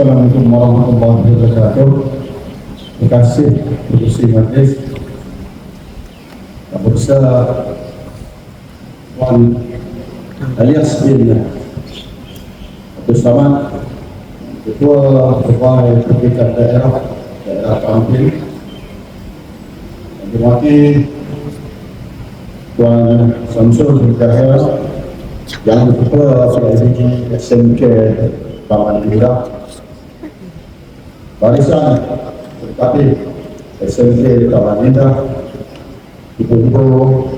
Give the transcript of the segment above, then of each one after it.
Assalamualaikum warahmatullahi wabarakatuh. Terima kasih Ketua Majlis. Yang besar Puan Alias bin Abdul Samad Ketua Ketua Pertikat Daerah Daerah Kampil Yang dimati Tuan Samsul Hidayah Yang Ketua PIBG SMK Taman Gila Barisan Berkati SMK Taman Indah Ibu-ibu,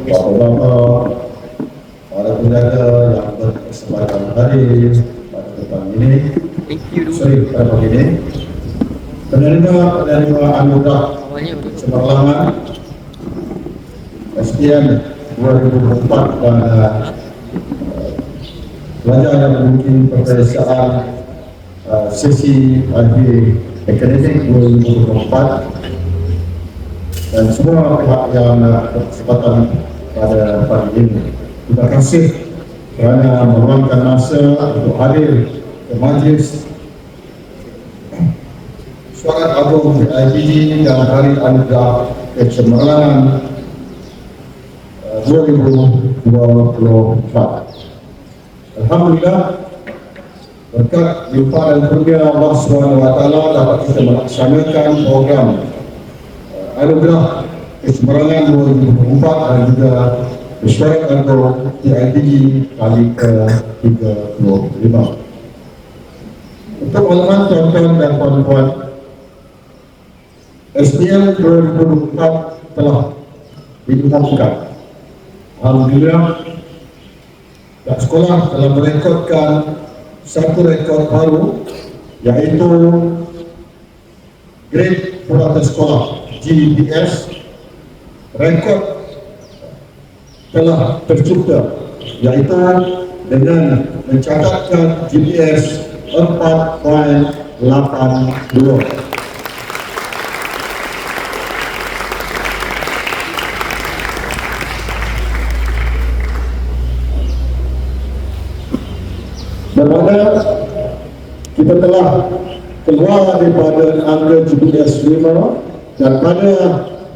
bapak-bapak, para penjaga yang berkesempatan hadir pada depan ini, sorry, pada pagi ini, penerima-penerima anugerah cemerlangan SPM 2004 dan pelajar yang mungkin peperiksaan uh, sesi akhir akademik 2024 dan semua pihak yang berkesempatan pada pagi ini. Terima kasih kerana meluangkan masa untuk hadir ke majlis Suara Agung IPG dalam Hari Anugerah Kecemerlangan uh, 2024. Alhamdulillah berkat limpahan kurnia Allah SWT dapat kita melaksanakan program uh, Anugerah Kecemerlangan 2024 dan juga Mesyuarat Agung IPG kali ke-35. Untuk maklumat tuan-tuan dan puan-puan, SPM 2024 telah diumumkan. Alhamdulillah, pihak sekolah telah merekodkan satu rekod baru iaitu grade purata sekolah GPS rekod telah tercipta iaitu dengan mencatatkan GPS 4.82 Bermana kita telah keluar daripada angka GPS 5 dan pada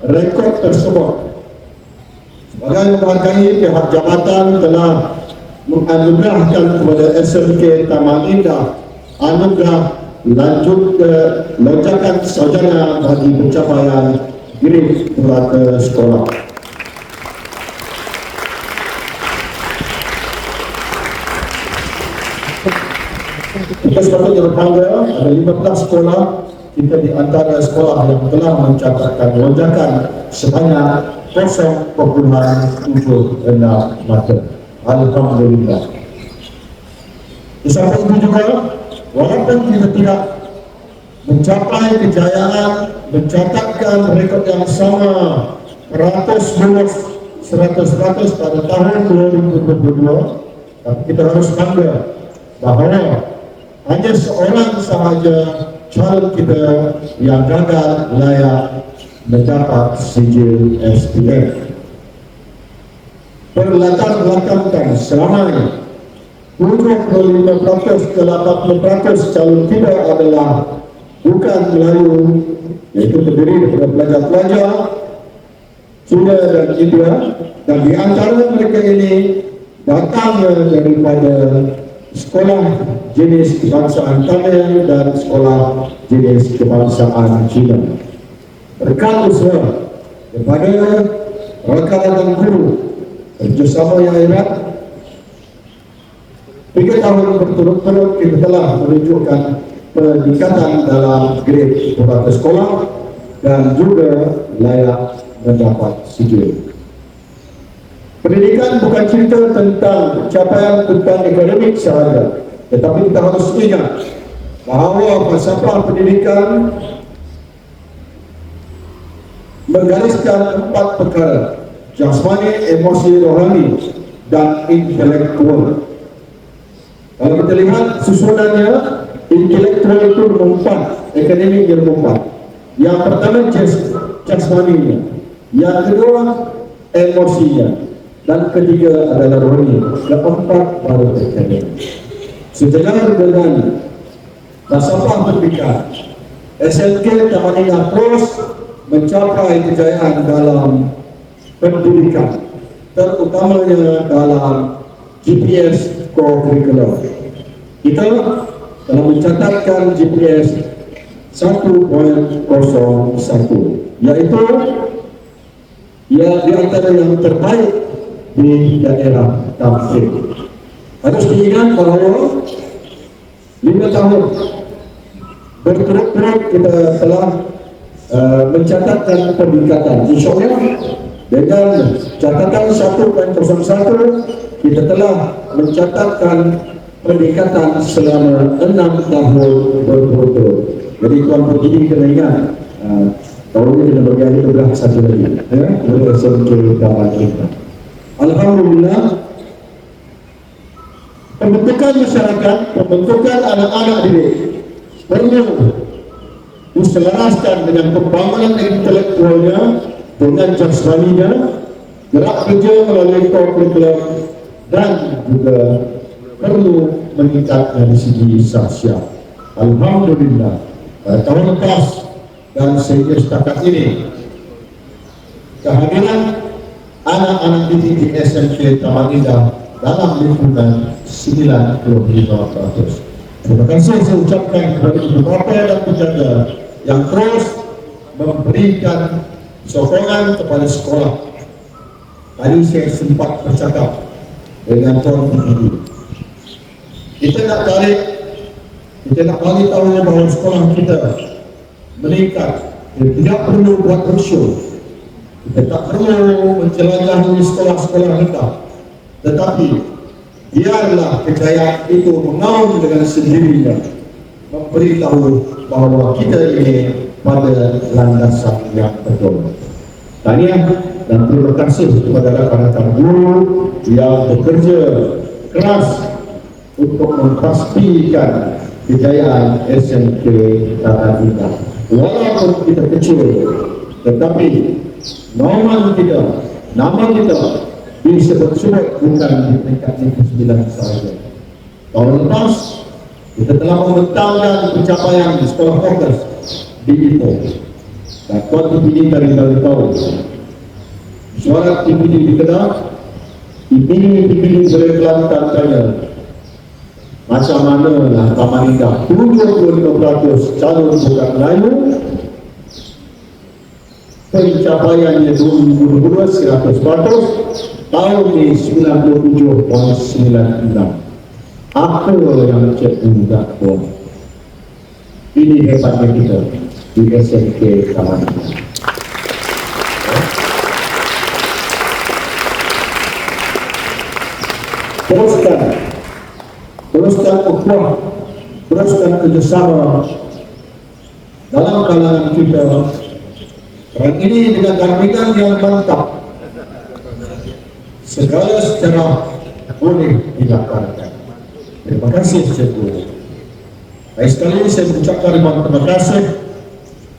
rekod tersebut sebagai menghargai pihak jabatan telah menganugerahkan kepada SMK Taman Indah anugerah lanjut ke lonjakan sarjana bagi pencapaian grade purata sekolah. Kita sepatutnya berbangga ada 15 sekolah kita di antara sekolah yang telah mencatatkan lonjakan sebanyak 0.76 mata. Alhamdulillah. Di samping itu juga, walaupun kita tidak mencapai kejayaan mencatatkan rekod yang sama peratus lulus 100% pada tahun 2022 tapi kita harus bangga bahawa hanya seorang sahaja calon kita yang gagal layak mendapat sijil SPM berlatar belakangkan selama ini 75% ke 80% calon kita adalah bukan Melayu iaitu terdiri daripada pelajar-pelajar Cina dan India. Dan di antara mereka ini datang daripada sekolah jenis kebangsaan Tamil dan sekolah jenis kebangsaan Cina. Berkat usaha daripada rakan-rakan guru kerjasama yang erat tiga tahun berturut-turut kita telah menunjukkan peningkatan dalam grade purata sekolah dan juga layak mendapat sijil. Pendidikan bukan cerita tentang capaian tentang akademik sahaja, tetapi kita harus ingat bahawa falsafah pendidikan menggariskan empat perkara. Jasmani, emosi, rohani dan intelektual. Kalau kita lihat susunannya, intelektual itu nomor akademik yang nomor Yang pertama jas, jasmaninya, yang kedua emosinya, dan ketiga adalah rohani. Keempat baru akademik. Sejalan dengan Nasabah pendidikan SLK Tamanina terus mencapai kejayaan dalam pendidikan terutamanya dalam GPS co-curriculum. Kita telah mencatatkan GPS 1.01 iaitu ia di antara yang terbaik di daerah Tamsil. Harus diingat bahawa lima tahun berturut-turut kita telah uh, mencatatkan peningkatan. InsyaAllah dengan catatan 1.01 kita telah mencatatkan peningkatan selama enam tahun berturut-turut. Jadi tuan begini kena ingat uh, tahun ini kena bagi ahli kebelah satu lagi. Ya, kita dalam kita. Alhamdulillah pembentukan masyarakat, pembentukan anak-anak didik perlu diselaraskan dengan pembangunan intelektualnya dengan jasmaninya gerak kerja melalui kurikulum dan juga perlu meningkat dari segi sosial. Alhamdulillah pada tahun lepas dan sehingga setakat ini kehadiran anak-anak didik di SMK Taman Indah dalam lingkungan 95%. Terima kasih saya ucapkan kepada ibu bapa dan penjaga yang terus memberikan sokongan kepada sekolah. Tadi saya sempat bercakap dengan tuan ini. Kita nak tarik, kita nak bagi tahu bahawa sekolah kita meningkat. Kita tidak perlu buat roadshow. Kita tak perlu menjelajahi sekolah-sekolah kita. Tetapi biarlah kejayaan itu mengaum dengan sendirinya memberitahu bahawa kita ini pada landasan yang betul. Tahniah dan terima kasih kepada rakan-rakan guru yang bekerja keras untuk memastikan kejayaan SMK Taman Indah. Walaupun kita kecil, tetapi nama kita, nama kita disebut-sebut bukan di peringkat negeri sembilan sahaja. Tahun lepas, kita telah membentangkan pencapaian di sekolah fokus di Ipoh. Dan tuan TPD dari dari tahu, suara TPD di Kedah, TPD TPD berkelantan tanya, macam mana lah Taman Indah 75% calon bukan Melayu pencapaiannya 2022 100% tahun ini 97.96 apa yang cikgu tak buat? Ini hebatnya kita di SMK Taman teruskan. Teruskan ukhuwah teruskan kerjasama dalam kalangan kita dan ini dengan karbingan yang mantap. Segala secara boleh dilakukan terima kasih cikgu. Baik sekali saya mengucapkan ribuan terima kasih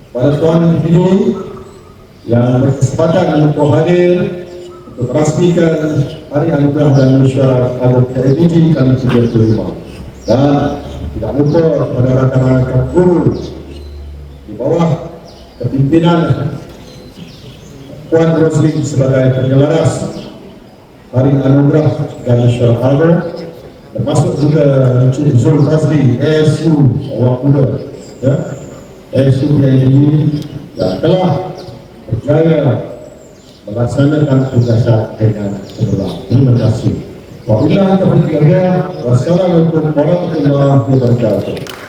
pada tuan ini yang berkesempatan untuk hadir untuk meraspikan hari anugerah dan mesyuarat adat KLPG kali 35 dan tidak lupa pada rakan-rakan guru di bawah kepimpinan Puan Roslin sebagai penyelaras hari anugerah dan mesyuarat adat termasuk juga Encik Zul Razli ASU awak muda ya ASU yang ini telah berjaya melaksanakan tugasan dengan cemerlang. Terima kasih. Wal hidayah. Wassalamualaikum warahmatullahi wabarakatuh.